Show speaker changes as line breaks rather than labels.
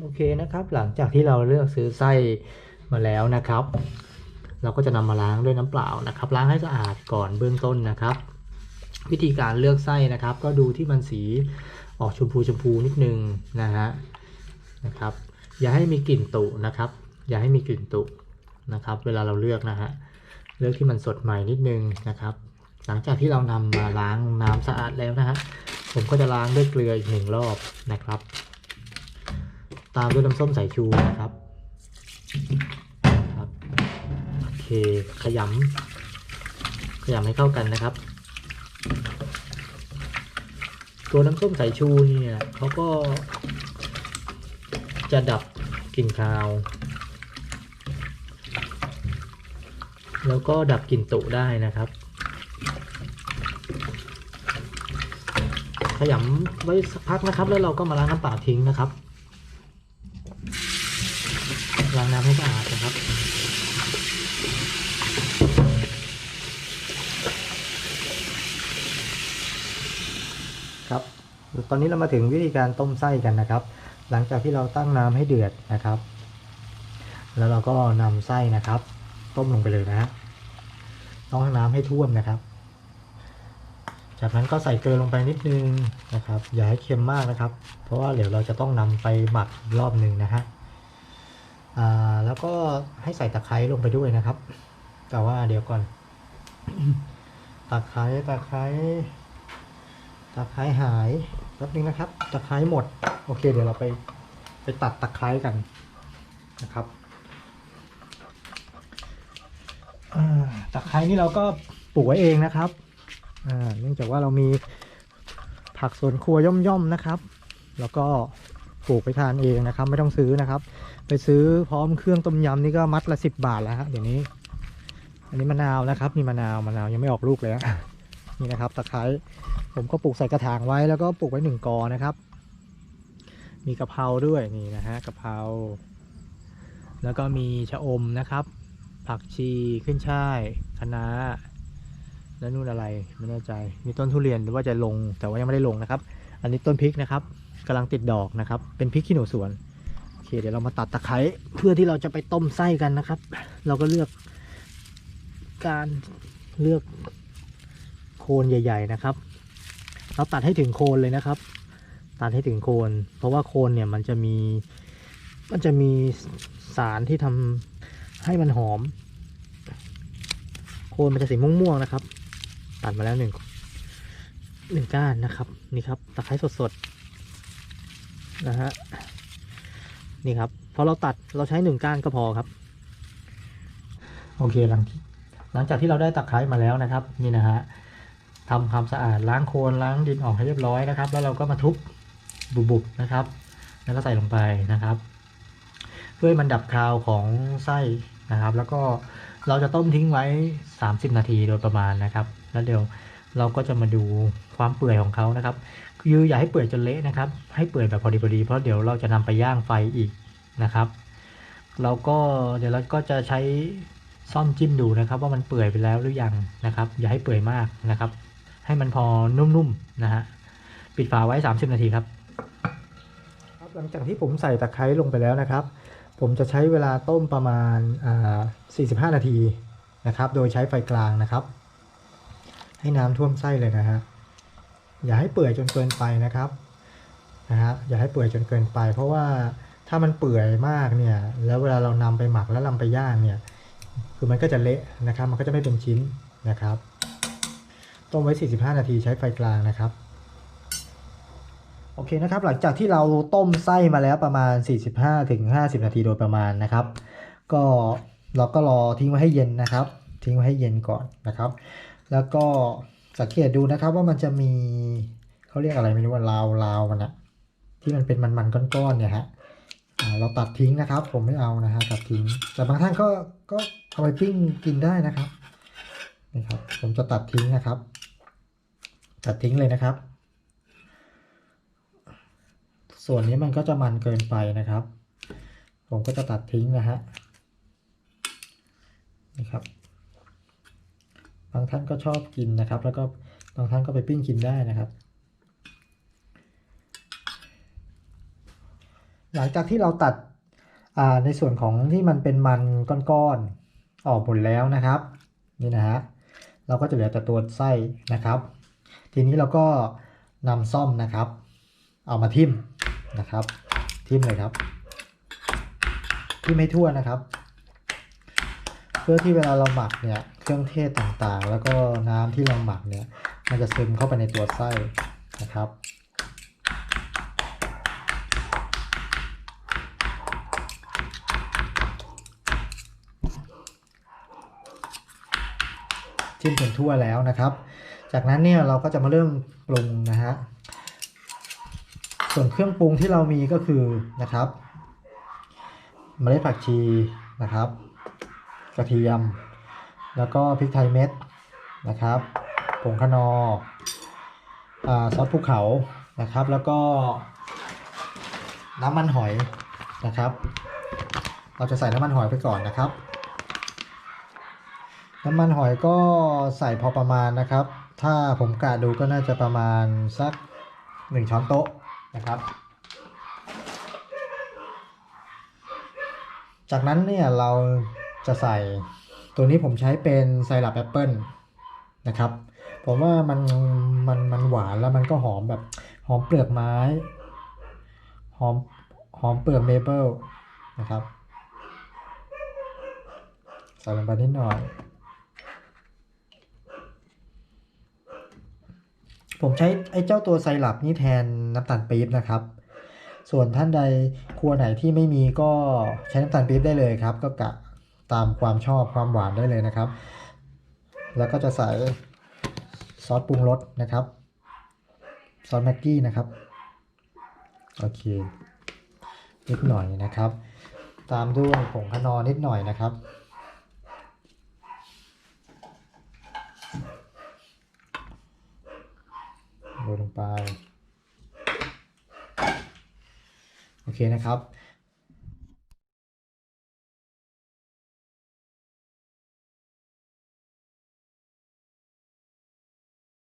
โอเคนะครับหลังจากที่เราเลือกซื้อไส้มาแล้วนะครับ เราก็จะนำมาล้างด้วยน้ำเปล่านะครับ ล้างให้สะอาดก่อนเบื้องต้นนะครับ วิธีการเลือกไส้นะครับ ก็ดูที่มันสีออกชมพูชมพูนิดนึงนะฮะนะครับ อย่าให้มีกลิ่นตุนะครับ อย่าให้มีกลิ่นตุนะครับ เวลาเราเลือกนะฮะเลือกที่มันสดใหม่นิดนึงนะครับ หลังจากที่เรานำมาล้างน้ำสะอาดแล้วนะฮะผมก็จะล้างด้วยเกลืออีกหนึ่งรอบนะครับ ตามด้วยน้ำส้มสายชูนะครับครับโอเคขยำขยำให้เข้ากันนะครับ ตัวน้ำส้มสายชูเนี่ยเขาก็จะดับกลิ่นคาว แล้วก็ดับกลิ่นตุได้นะครับ ขยำไว้สักพักนะครับ แล้วเราก็มาล้างน้ำเปล่าทิ้งนะครับ ล้างน้ำให้สะอาดนะครับ ครับ ตอนนี้เรามาถึงวิธีการต้มไส้กันนะครับ หลังจากที่เราตั้งน้ำให้เดือดนะครับ แล้วเราก็นำไส้นะครับ ต้มลงไปเลยนะต้องให้น้ำให้ท่วมนะครับ จากนั้นก็ใส่เกลือลงไปนิดนึงนะครับ อย่าให้เค็มมากนะครับ เพราะว่าเดี๋ยวเราจะต้องนำไปหมักรอบหนึ่งนะฮะแล้วก็ให้ใส่ตะไคร้ลงไปด้วยนะครับ แต่ว่าเดี๋ยวก่อน ตะไคร้ตะไคร้ตะไคร้หาย แป๊บนึงนะครับตะไคร้หมด โอเค เดี๋ยวเราไปไปตัดตะไคร้กันนะครับตะไคร้นี่เราก็ปลูกไว้เองนะครับเนื่องจากว่าเรามีผักสวนครัวย่อมๆนะครับ แล้วก็ปลูกไปทานเองนะครับ ไม่ต้องซื้อนะครับ ไปซื้อพร้อมเครื่องต้มยำนี่ก็มัดละสิบบาทแล้วฮะเดี๋ยวนี้ อันนี้มะนาวนะครับนี่มะนาวมะนาวยังไม่ออกลูกเลยฮะนี่นะครับ ตะไคร้ ผมก็ปลูกใส่กระถางไว้แล้วก็ปลูกไว้หนึ่งกอนะครับ มีกะเพราด้วยนี่นะฮะกะเพราแล้วก็มีชะอมนะครับ ผักชีขึ้นช่ายคะน้าแล้วนู่นอะไรไม่แน่ใจ มีต้นทุเรียนหรือว่าจะลงแต่ว่ายังไม่ได้ลงนะครับ อันนี้ต้นพริกนะครับกำลังติดดอกนะครับ เป็นพริกขี้หนูสวนโอเคเดี๋ยวเรามาตัดตะไคร้เพื่อที่เราจะไปต้มไส้กันนะครับ เราก็เลือกการเลือกโคนใหญ่ ๆ นะครับ เราตัดให้ถึงโคนเลยนะครับ ตัดให้ถึงโคน เพราะว่าโคนเนี่ยมันจะมีมันจะมีสารที่ทำให้มันหอม โคนมันจะสีม่วงๆนะครับ ตัดมาแล้วหนึ่งหนึ่งก้านนะครับ นี่ครับตะไคร้สดๆนะฮะนี่ครับพอเราตัดเราใช้หนึ่งก้านก็พอครับ โอเคหลังหลังจากที่เราได้ตะไคร้มาแล้วนะครับ นี่นะฮะ ทำความสะอาดล้างโคลนล้างดินออกให้เรียบร้อยนะครับ แล้วเราก็มาทุบบุบๆนะครับ แล้วก็ใส่ลงไปนะครับ เพื่อมันดับคาวของไส้นะครับ แล้วก็เราจะต้มทิ้งไว้ 30 นาทีโดยประมาณนะครับ แล้วเดี๋ยวเราก็จะมาดูความเปื่อยของเขานะครับคืออย่าให้เปื่อยจนเละนะครับ ให้เปื่อยแบบพอดีพอดีเพราะเดี๋ยวเราจะนำไปย่างไฟอีกนะครับ เราก็เดี๋ยวเราก็จะใช้ซ่อมจิ้มดูนะครับ ว่ามันเปื่อยไปแล้วหรือยังนะครับ อย่าให้เปื่อยมากนะครับ ให้มันพอนุ่มๆนะฮะปิดฝาไว้ 30 นาทีครับครับ หลังจากที่ผมใส่ตะไคร้ลงไปแล้วนะครับ ผมจะใช้เวลาต้มประมาณอ่า45 นาทีนะครับ โดยใช้ไฟกลางนะครับ ให้น้ำท่วมไส้เลยนะฮะอย่าให้เปื่อยจนเกินไปนะครับนะฮะอย่าให้เปื่อยจนเกินไป เพราะว่าถ้ามันเปื่อยมากเนี่ยแล้วเวลาเรานำไปหมักแล้วนำไปย่างเนี่ยคือมันก็จะเละนะครับ มันก็จะไม่เป็นชิ้นนะครับ ต้มไว้ 45 นาทีใช้ไฟกลางนะครับ โอเคนะครับ หลังจากที่เราต้มไส้มาแล้วประมาณ 45ถึง50นาทีโดยประมาณนะครับ ก็เราก็รอทิ้งไว้ให้เย็นนะครับ ทิ้งไว้ให้เย็นก่อนนะครับ แล้วก็สังเกตดูนะครับว่ามันจะมีเขาเรียกอะไรไม่รู้ว่าลาวลาวมันอะที่มันเป็นมันๆก้อนๆเนี่ยฮะเราตัดทิ้งนะครับ ผมไม่เอานะฮะตัดทิ้ง แต่บางท่านก็ก็เอาไปปิ้งกินได้นะครับนี่ครับ ผมจะตัดทิ้งนะครับ ตัดทิ้งเลยนะครับ ส่วนนี้มันก็จะมันเกินไปนะครับ ผมก็จะตัดทิ้งนะฮะนี่ครับ บางท่านก็ชอบกินนะครับ แล้วก็บางท่านก็ไปปิ้งกินได้นะครับ หลังจากที่เราตัดในส่วนของที่มันเป็นมันก้อนๆออกหมดแล้วนะครับ นี่นะฮะเราก็จะเหลือแต่ตัวไส้นะครับ ทีนี้เราก็นำซ่อมนะครับ เอามาทิ่มนะครับ ทิ่มเลยครับ ทิ่มให้ทั่วนะครับ เพื่อที่เวลาเราหมักเนี่ยเครื่องเทศต่างๆ แล้วก็น้ำที่เราหมักเนี่ยมันจะซึมเข้าไปในตัวไส้นะครับจิ้มจนทั่วแล้วนะครับ จากนั้นเนี่ยเราก็จะมาเริ่มปรุงนะฮะส่วนเครื่องปรุงที่เรามีก็คือนะครับเมล็ดผักชีนะครับ กระเทียม แล้วก็พริกไทยเม็ดนะครับผงคนออซอสภูเขานะครับ แล้วก็น้ำมันหอยนะครับ เราจะใส่น้ำมันหอยไปก่อนนะครับ น้ำมันหอยก็ใส่พอประมาณนะครับ ถ้าผมกะดูก็น่าจะประมาณสักหนึ่งช้อนโต๊ะนะครับ จากนั้นเนี่ยเราจะใส่ตัวนี้ผมใช้เป็นไซรัปแอปเปิลนะครับ ผมว่ามันมันมันหวานแล้วมันก็หอมแบบหอมเปลือกไม้ หอมหอมเปลือกเมเปิลนะครับ ใส่ลงไปนิดหน่อย ผมใช้ไอ้เจ้าตัวไซรัปนี่แทนน้ำตาลปี๊บนะครับ ส่วนท่านใดครัวไหนที่ไม่มีก็ใช้น้ำตาลปี๊บได้เลยครับ ก็กะตามความชอบความหวานได้เลยนะครับ แล้วก็จะใส่ซอสปรุงรสนะครับซอสแม็กกี้นะครับโอเคนิดหน่อยนะครับ ตามด้วยผงคนอนิดหน่อยนะครับ โรยลง ไป โอเคนะครับ